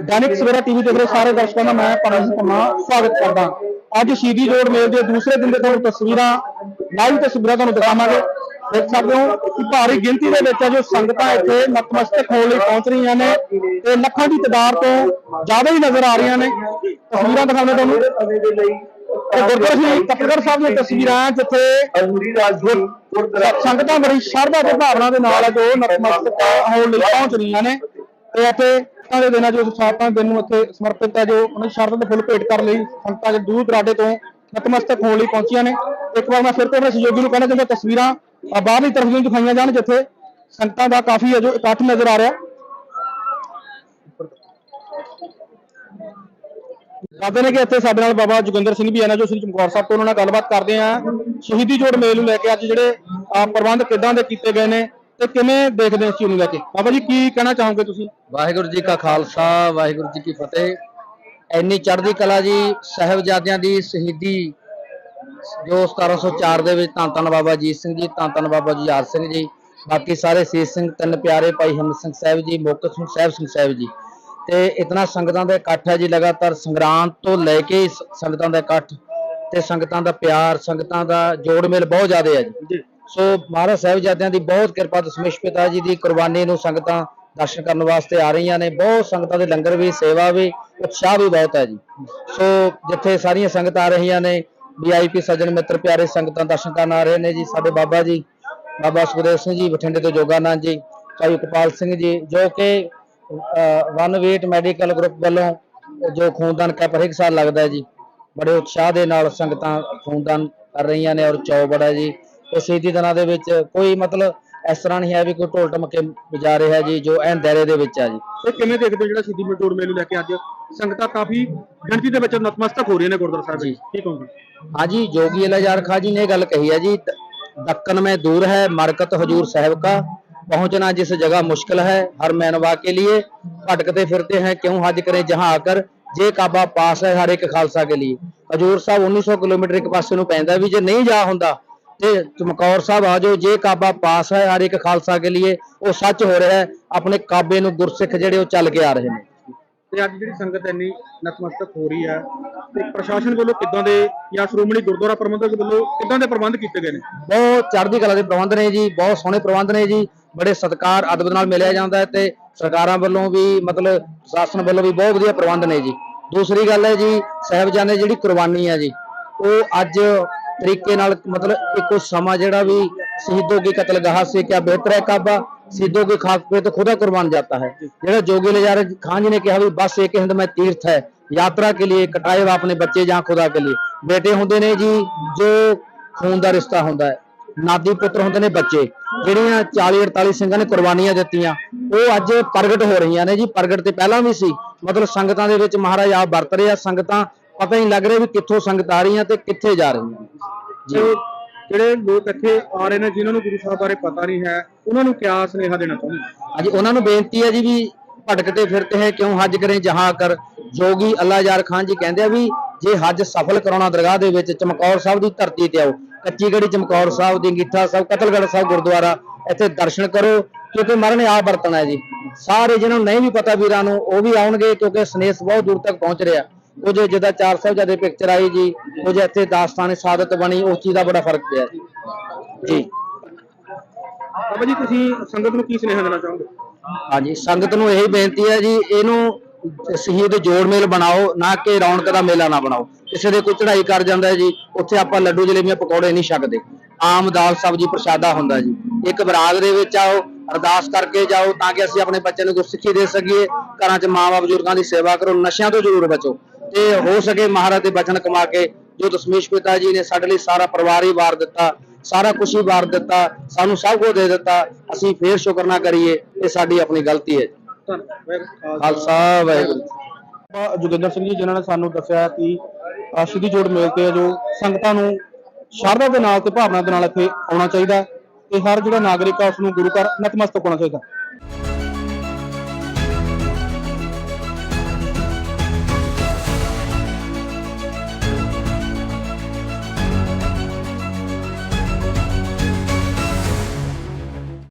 Dainik Savera TV ਦੇਖ ਰਹੇ ਸਾਰੇ ਦਰਸ਼ਕਾਂ ਦਾ ਮੈਂ ਪਰਮ ਕੁਮਾਰ ਸਵਾਗਤ ਕਰਦਾ। ਅੱਜ ਸ਼ਹੀਦੀ ਜੋੜ ਮੇਲ ਦੇ ਦੂਸਰੇ ਦਿਨ ਦੇ ਤੁਹਾਨੂੰ ਤਸਵੀਰਾਂ ਲਾਈਵ ਤਸਵੀਰਾਂ ਤੁਹਾਨੂੰ ਦਿਖਾਵਾਂਗੇ। ਦੇਖ ਸਕਦੇ ਹੋ ਕਿ ਭਾਰੀ ਗਿਣਤੀ ਦੇ ਵਿੱਚ ਜੋ ਸੰਗਤਾਂ ਇੱਥੇ ਨਤਮਸਤਕ ਹੋਣ ਲਈ ਪਹੁੰਚ ਰਹੀਆਂ ਨੇ ਤੇ ਲੱਖਾਂ ਦੀ ਤਾਦਾਦ ਤੋਂ ਜ਼ਿਆਦਾ ਹੀ ਨਜ਼ਰ ਆ ਰਹੀਆਂ ਨੇ। ਤਸਵੀਰਾਂ ਦਿਖਾਉਂਦੇ ਤੁਹਾਨੂੰ। ਤੇ ਗੁਰਦੁਆਰਾ ਸ੍ਰੀ ਕੱਪੜਗੜ੍ਹ ਸਾਹਿਬ ਦੀਆਂ ਤਸਵੀਰਾਂ ਜਿੱਥੇ ਅਜ਼ੂਰੀ ਗੁਰਦੁਆਰਾ ਸੰਗਤਾਂ ਬੜੀ ਸ਼ਰਧਾ ਤੇ ਭਾਵਨਾ ਦੇ ਨਾਲ ਜੋ ਨਤਮਸਤਕ ਹੋਣ ਲਈ ਪਹੁੰਚ ਰਹੀਆਂ ਨੇ। ਤੇ ਇੱਥੇ ਸੰਗਤਾਂ ਦੇ ਦਿਨਾਂ ਜੋ ਸਾਤਾਂ ਦਿਨ ਨੂੰ ਉੱਥੇ ਸਮਰਪਿਤ ਹੈ, ਜੋ ਉਹਨਾਂ ਦੀ ਸ਼ਰਧਾ ਦੇ ਫੁੱਲ ਭੇਟ ਕਰਨ ਲਈ, ਸੰਗਤਾਂ ਜੋ ਦੂਰ ਦਰਾਡੇ ਤੋਂ ਨਤਮਸਤਕ ਹੋਣ ਲਈ ਪਹੁੰਚੀਆਂ ਨੇ। ਇੱਕ ਵਾਰ ਮੈਂ ਫਿਰ ਤੋਂ ਆਪਣੇ ਸਹਿਯੋਗੀ ਨੂੰ ਕਹਿਣਾ ਚਾਹੁੰਦਾ, ਤਸਵੀਰਾਂ ਬਾਹਰਲੀ ਤਰਫ ਨੂੰ ਦਿਖਾਈਆਂ ਜਾਣ, ਜਿੱਥੇ ਸੰਗਤਾਂ ਦਾ ਕਾਫੀ ਹੈ, ਜੋ ਇਕੱਠ ਨਜ਼ਰ ਆ ਰਿਹਾ। ਦੱਸਦੇ ਨੇ ਕਿ ਇੱਥੇ ਸਾਡੇ ਨਾਲ ਬਾਬਾ ਜੋਗਿੰਦਰ ਸਿੰਘ ਵੀ ਹੈ ਨਾ, ਜੋ ਸ੍ਰੀ ਚਮਕੌਰ ਸਾਹਿਬ ਤੋਂ ਉਹਨਾਂ ਨਾਲ ਗੱਲਬਾਤ ਕਰਦੇ ਆ। ਸ਼ਹੀਦੀ ਜੋੜ ਮੇਲ ਨੂੰ ਲੈ ਕੇ ਅੱਜ ਜਿਹੜੇ ਪ੍ਰਬੰਧ ਕਿੱਦਾਂ ਦੇ ਕੀਤੇ ਗਏ ਨੇ ਤੇ ਕਿਵੇਂ ਦੇਖਦੇ ਹੋ ਇਸ ਚੀਜ਼ ਨੂੰ ਲੈ ਕੇ? ਬਾਬਾ ਜੀ ਕੀ ਕਹਿਣਾ ਚਾਹੋਗੇ ਤੁਸੀਂ? ਵਾਹਿਗੁਰੂ ਜੀ ਕਾ ਖਾਲਸਾ ਵਾਹਿਗੁਰੂ ਜੀ ਕੀ ਫਤਿਹ। ਐਨੀ ਚੜ੍ਹਦੀ ਕਲਾ ਜੀ ਸਾਹਿਬਜ਼ਾਦਿਆਂ ਦੀ ਸ਼ਹੀਦੀ ਜੋ 1704 ਦੇ ਵਿੱਚ ਧੰਨ ਧੰਨ ਬਾਬਾ ਜੀਤ ਸਿੰਘ ਜੀ ਧੰਨ ਧੰਨ ਬਾਬਾ ਜੁਝਾਰ ਸਿੰਘ ਜੀ ਬਾਕੀ ਸਾਰੇ ਸੀਸ ਸਿੰਘ ਤਿੰਨ ਪਿਆਰੇ ਭਾਈ ਹਿੰਮਤ ਸਿੰਘ ਸਾਹਿਬ ਜੀ ਮੋਕਤ ਸਿੰਘ ਸਾਹਿਬ ਸਿੰਘ ਸਾਹਿਬ ਜੀ। ਤੇ ਇਤਨਾ ਸੰਗਤਾਂ ਦਾ ਇਕੱਠ ਹੈ ਜੀ ਲਗਾਤਾਰ ਸੰਗਰਾਂਦ ਤੋਂ ਲੈ ਕੇ ਸੰਗਤਾਂ ਦਾ ਇਕੱਠ। ਤੇ ਸੰਗਤਾਂ ਦਾ ਪਿਆਰ ਸੰਗਤਾਂ ਦਾ ਜੋੜ ਮੇਲ ਬਹੁਤ ਜ਼ਿਆਦਾ ਹੈ ਜੀ। ਸੋ ਮਹਾਰਾਜ ਸਾਹਿਬਜ਼ਾਦਿਆਂ ਦੀ ਬਹੁਤ ਕਿਰਪਾ ਦਸ਼ਮੇਸ਼ ਪਿਤਾ ਜੀ ਦੀ ਕੁਰਬਾਨੀ ਨੂੰ ਸੰਗਤਾਂ ਦਰਸ਼ਨ ਕਰਨ ਵਾਸਤੇ ਆ ਰਹੀਆਂ ਨੇ। ਬਹੁਤ ਸੰਗਤਾਂ ਦੇ ਲੰਗਰ ਵੀ, ਸੇਵਾ ਵੀ, ਉਤਸ਼ਾਹ ਵੀ ਬਹੁਤ ਹੈ ਜੀ। ਸੋ ਜਿੱਥੇ ਸਾਰੀਆਂ ਸੰਗਤਾਂ ਆ ਰਹੀਆਂ ਨੇ ਵੀਆਈਪੀ ਸੱਜਣ ਮਿੱਤਰ ਪਿਆਰੇ ਸੰਗਤਾਂ ਦਰਸ਼ਨ ਕਰਨ ਆ ਰਹੇ ਨੇ ਜੀ। ਸਾਡੇ ਬਾਬਾ ਜੀ, ਬਾਬਾ ਸੁਖਦੇਵ ਸਿੰਘ ਜੀ, ਬਠਿੰਡੇ ਤੋਂ ਜੋਗਾਨੰਦ ਜੀ, ਭਾਈ ਉਪਾਲ ਸਿੰਘ ਜੀ, ਜੋ ਕਿ ਵਨ ਵੇਟ ਮੈਡੀਕਲ ਗਰੁੱਪ ਵੱਲੋਂ ਜੋ ਖੂਨਦਾਨ ਕੈਂਪ ਹਰ ਸਾਲ ਲੱਗਦਾ ਜੀ। ਬੜੇ ਉਤਸ਼ਾਹ ਦੇ ਨਾਲ ਸੰਗਤਾਂ ਖੂਨਦਾਨ ਕਰ ਰਹੀਆਂ ਨੇ ਔਰ ਚੌ ਬੜਾ ਜੀ। ਤੇ ਸ਼ਹੀਦੀ ਦਿਨਾਂ ਦੇ ਵਿੱਚ ਕੋਈ ਮਤਲਬ ਇਸ ਤਰ੍ਹਾਂ ਨਹੀਂ ਹੈ ਵੀ ਕੋਈ ਢੋਲ ਟਮਕੇ ਵਜਾ ਰਿਹਾ ਜੀ ਜੋ ਐਨ ਦਾਇਰੇ ਦੇ ਵਿੱਚ ਆ ਜੀ ਤੇ ਕਿਵੇਂ ਦੇਖਦੇ ਹੋ ਜਿਹੜਾ ਸ਼ਹੀਦੀ ਜੋੜ ਮੇਲ ਨੂੰ ਲੈ ਕੇ ਅੱਜ ਸੰਗਤਾਂ ਕਾਫੀ ਗਿਣਤੀ ਦੇ ਵਿੱਚ ਨਤਮਸਤਕ ਹੋ ਰਹੀਆਂ ਨੇ ਗੁਰਦੁਆਰਾ ਸਾਹਿਬ ਵਿੱਚ ਕੀ ਕਹੋਗੇ हाँ जी जोगी अलाजार खा जी ने गल कही है जी द- दक्कन में दूर है मरकत हजूर साहब का पहुंचना जिस जगह मुश्किल है हर मैनवा के लिए भटकते फिरते हैं क्यों हज करें जहां आकर जे काबा पास है हर एक खालसा के लिए ਹਜੂਰ ਸਾਹਿਬ 1900 ਕਿਲੋਮੀਟਰ ਇੱਕ ਪਾਸੇ ਨੂੰ ਪੈਂਦਾ ਵੀ ਜੇ ਨਹੀਂ ਜਾ ਹੁੰਦਾ ਤੇ ਚਮਕੌਰ ਸਾਹਿਬ ਆ ਜਾਓ ਜੇ ਕਾਬਾ ਪਾਸ ਹੈ ਹਰ ਇੱਕ ਖਾਲਸਾ ਕੇ ਲਈ ਉਹ ਸੱਚ ਹੋ ਰਿਹਾ ਹੈ ਆਪਣੇ ਕਾਬੇ ਨੂੰ ਗੁਰਸਿੱਖ ਜਿਹੜੇ ਉਹ ਚੱਲ ਕੇ ਆ ਰਹੇ ਨੇ। ਤੇ ਅੱਜ ਜਿਹੜੀ ਸੰਗਤ ਇੰਨੀ ਨਤਮਸਤਕ ਹੋ ਰਹੀ ਹੈ ਤੇ ਪ੍ਰਸ਼ਾਸਨ ਵੱਲੋਂ ਕਿੱਦਾਂ ਦੇ ਜਾਂ ਸ਼੍ਰੋਮਣੀ ਗੁਰਦੁਆਰਾ ਪ੍ਰਬੰਧਕ ਵੱਲੋਂ ਕਿੱਦਾਂ ਦੇ ਪ੍ਰਬੰਧ ਕੀਤੇ ਗਏ ਨੇ? ਬਹੁਤ ਚੜ੍ਹਦੀ ਕਲਾ ਦੇ ਪ੍ਰਬੰਧ ਨੇ ਜੀ ਬਹੁਤ ਸੋਹਣੇ ਪ੍ਰਬੰਧ ਨੇ ਜੀ ਬੜੇ ਸਤਿਕਾਰ ਅਦਬ ਨਾਲ ਮਿਲਿਆ ਜਾਂਦਾ ਹੈ ਤੇ ਸਰਕਾਰਾਂ ਵੱਲੋਂ ਵੀ ਮਤਲਬ ਸ਼ਾਸਨ ਵੱਲੋਂ ਵੀ ਬਹੁਤ ਵਧੀਆ ਪ੍ਰਬੰਧ ਨੇ ਜੀ। ਦੂਸਰੀ ਗੱਲ ਹੈ ਜੀ ਸਾਹਿਬਜ਼ਾਦੇ ਜਿਹੜੀ ਕੁਰਬਾਨੀ ਹੈ ਜੀ ਉਹ ਅੱਜ ਤਰੀਕੇ ਨਾਲ ਮਤਲਬ ਇੱਕੋ ਸਮਾਂ ਜਿਹੜਾ ਵੀ ਸ਼ਹੀਦੋਂ ਕੀ ਕਤਲਗਾਹ ਸੇ, ਕਿਆ ਬਿਹਤਰ ਹੈ ਕਾਬਾ, ਸ਼ਹੀਦੋਂ ਕੀ ਖਾਕ ਪੇ ਤਾਂ ਖੁਦਾ ਕੁਰਬਾਨ ਜਾਤਾ ਹੈ। ਜਿਹੜਾ ਜੋਗੀ ਲਜਾਰ ਖਾਨ ਜੀ ਨੇ ਕਿਹਾ ਵੀ ਬਸ ਇੱਕ ਹਿੰਦ ਮੈਂ ਤੀਰਥ ਹੈ, ਯਾਤਰਾ ਕੇ ਲਈ ਕਟਾਏ ਆਪਣੇ ਬੱਚੇ ਜਾਂ ਖੁਦਾ ਕੇ ਲਈ ਬੇਟੇ ਹੁੰਦੇ ਨੇ ਜੀ, ਜੋ ਖੂਨ ਦਾ ਰਿਸ਼ਤਾ ਹੁੰਦਾ ਹੈ, ਨਾਦੀ ਪੁੱਤਰ ਹੁੰਦੇ ਨੇ ਬੱਚੇ। ਜਿਹੜੀਆਂ 40 48 ਸਿੰਘਾਂ ਨੇ ਕੁਰਬਾਨੀਆਂ ਦਿੱਤੀਆਂ, ਉਹ ਅੱਜ ਪ੍ਰਗਟ ਹੋ ਰਹੀਆਂ ਨੇ ਜੀ। ਪ੍ਰਗਟ ਤੇ ਪਹਿਲਾਂ ਵੀ ਸੀ, ਮਤਲਬ ਸੰਗਤਾਂ ਦੇ ਵਿੱਚ ਮਹਾਰਾਜ ਆਪ ਵਰਤ ਰਿਹਾ ਸੰਗਤਾਂ ਪਤਾ ਨਹੀਂ ਲੱਗ ਰਿਹਾ ਵੀ ਕਿੱਥੋਂ ਸੰਗਤ ਆ ਰਹੀਆਂ ਤੇ ਕਿੱਥੇ ਜਾ ਰਹੀਆਂ ਤੇ ਜਿਹੜੇ ਲੋਕ ਇੱਥੇ ਆ ਰਹੇ ਨੇ ਜਿਨ੍ਹਾਂ ਨੂੰ ਗੁਰੂ ਸਾਹਿਬ ਬਾਰੇ ਪਤਾ ਨਹੀਂ ਹੈ ਉਹਨਾਂ ਨੂੰ ਕਿਆ ਸੁਨੇਹਾ ਦੇਣਾ ਚਾਹੁੰਦੇ ਹੋ? ਅੱਜ ਉਹਨਾਂ ਨੂੰ ਬੇਨਤੀ ਹੈ ਜੀ ਵੀ ਭਟਕਤੇ ਫਿਰਤੇ ਹੈ ਕਿਉਂ ਹੱਜ ਕਰੇ ਜਹਾਂ ਕਰ। ਜੋਗੀ ਅੱਲਾ ਯਾਰ ਖਾਨ ਜੀ ਕਹਿੰਦੇ ਆ ਵੀ ਜੇ ਹੱਜ ਸਫਲ ਕਰਾਉਣਾ ਦਰਗਾਹ ਦੇ ਵਿੱਚ ਚਮਕੌਰ ਸਾਹਿਬ ਦੀ ਧਰਤੀ ਤੇ ਆਓ। ਕੱਚੀ ਗੜੀ ਚਮਕੌਰ ਸਾਹਿਬ ਦੀ ਅੰਗੀਠਾ ਸਾਹਿਬ ਕਤਲਗੜ੍ਹ ਸਾਹਿਬ ਗੁਰਦੁਆਰਾ ਇੱਥੇ ਦਰਸ਼ਨ ਕਰੋ ਕਿਉਂਕਿ ਮਰਨ ਆਪ ਵਰਤਣਾ ਹੈ ਜੀ। ਸਾਰੇ ਜਿਹਨਾਂ ਨੂੰ ਨਹੀਂ ਵੀ ਪਤਾ ਵੀਰਾਂ ਨੂੰ ਉਹ ਵੀ ਆਉਣਗੇ ਕਿਉਂਕਿ ਸਨੇਸ ਬਹੁਤ ਦੂਰ ਤੱਕ ਪਹੁੰਚ ਰਿਹਾ। ਕੁਝ ਜਿੱਦਾਂ ਚਾਰ ਸਾਹਿਬਜ਼ਾਦੇ ਪਿਕਚਰ ਆਈ ਜੀ ਕੁਝ ਇੱਥੇ ਦਾਸਤਾਨ ਸਾਦਤ ਬਣੀ ਉਸ ਚੀਜ਼ ਦਾ ਬੜਾ ਫ਼ਰਕ ਪਿਆ ਜੀ। ਜੀ। ਬਾਬਾ ਜੀ ਤੁਸੀਂ ਸੰਗਤ ਨੂੰ ਕੀ ਸੁਨੇਹਾ ਦੇਣਾ ਚਾਹੋਗੇ? ਹਾਂਜੀ ਸੰਗਤ ਨੂੰ ਇਹੀ ਬੇਨਤੀ ਹੈ ਜੀ ਇਹਨੂੰ ਸ਼ਹੀਦ ਜੋੜ ਮੇਲ ਬਣਾਓ ਨਾ ਕਿ ਰੌਣਕ ਦਾ ਮੇਲਾ ਨਾ ਬਣਾਓ। ਕਿਸੇ ਦੇ ਕੋਈ ਚੜ੍ਹਾਈ ਕਰ ਜਾਂਦਾ ਜੀ ਉੱਥੇ ਆਪਾਂ ਲੱਡੂ ਜਲੇਬੀਆਂ ਪਕੌੜੇ ਨਹੀਂ ਛਕਦੇ। ਆਮ ਦਾਲ ਸਬਜ਼ੀ ਪ੍ਰਸ਼ਾਦਾ ਹੁੰਦਾ ਜੀ। ਇੱਕ ਬਰਾਗ ਦੇ ਵਿੱਚ ਆਓ ਅਰਦਾਸ ਕਰਕੇ ਜਾਓ ਤਾਂ ਕਿ ਅਸੀਂ ਆਪਣੇ ਬੱਚੇ ਨੂੰ ਗੁਰਸਿੱਖੀ ਦੇ ਸਕੀਏ। ਘਰਾਂ 'ਚ ਮਾਂ-ਬਾਪ ਬਜ਼ੁਰਗਾਂ ਦੀ ਸੇਵਾ ਕਰੋ ਨਸ਼ਿਆਂ ਤੋਂ ਜ਼ਰੂਰ ਬਚੋ। ਤੇ ਹੋ ਸਕੇ ਮਹਾਰਾਜ ਦੇ ਬਚਨ ਕਮਾ ਕੇ ਜੋ ਦਸ਼ਮੇਸ਼ ਪਿਤਾ ਜੀ ਨੇ ਸਾਡੇ ਲਈ ਸਾਰਾ ਪਰਿਵਾਰ ਹੀ ਵਾਰ ਦਿੱਤਾ ਸਾਰਾ ਕੁਝ ਹੀ ਵਾਰ ਦਿੱਤਾ ਸਾਨੂੰ ਸਭ ਕੁਝ ਦੇ ਦਿੱਤਾ ਅਸੀਂ ਫੇਰ ਸ਼ੁਕਰ ਨਾ ਕਰੀਏ ਇਹ ਸਾਡੀ ਆਪਣੀ ਗਲਤੀ ਹੈ ਧੰਨਵਾਦ। ਖਾਲਸਾ ਵਾਹਿਗੁਰੂ ਜੋਗਿੰਦਰ ਸਿੰਘ ਜੀ ਜਿਨ੍ਹਾਂ ਨੇ ਸਾਨੂੰ ਦੱਸਿਆ ਕਿ ਸ਼ਹੀਦੀ ਜੋੜ ਮੇਲ ਤੇ ਜੋ ਸੰਗਤਾਂ ਨੂੰ ਸ਼ਰਧਾ ਦੇ ਨਾਲ ਤੇ ਭਾਵਨਾ ਦੇ ਨਾਲ ਇੱਥੇ ਆਉਣਾ ਚਾਹੀਦਾ ਤੇ ਹਰ ਜਿਹੜਾ ਨਾਗਰਿਕ ਆ ਉਸ ਨੂੰ ਗੁਰੂ ਘਰ ਨਤਮਸਤਕ ਹੋਣਾ ਚਾਹੀਦਾ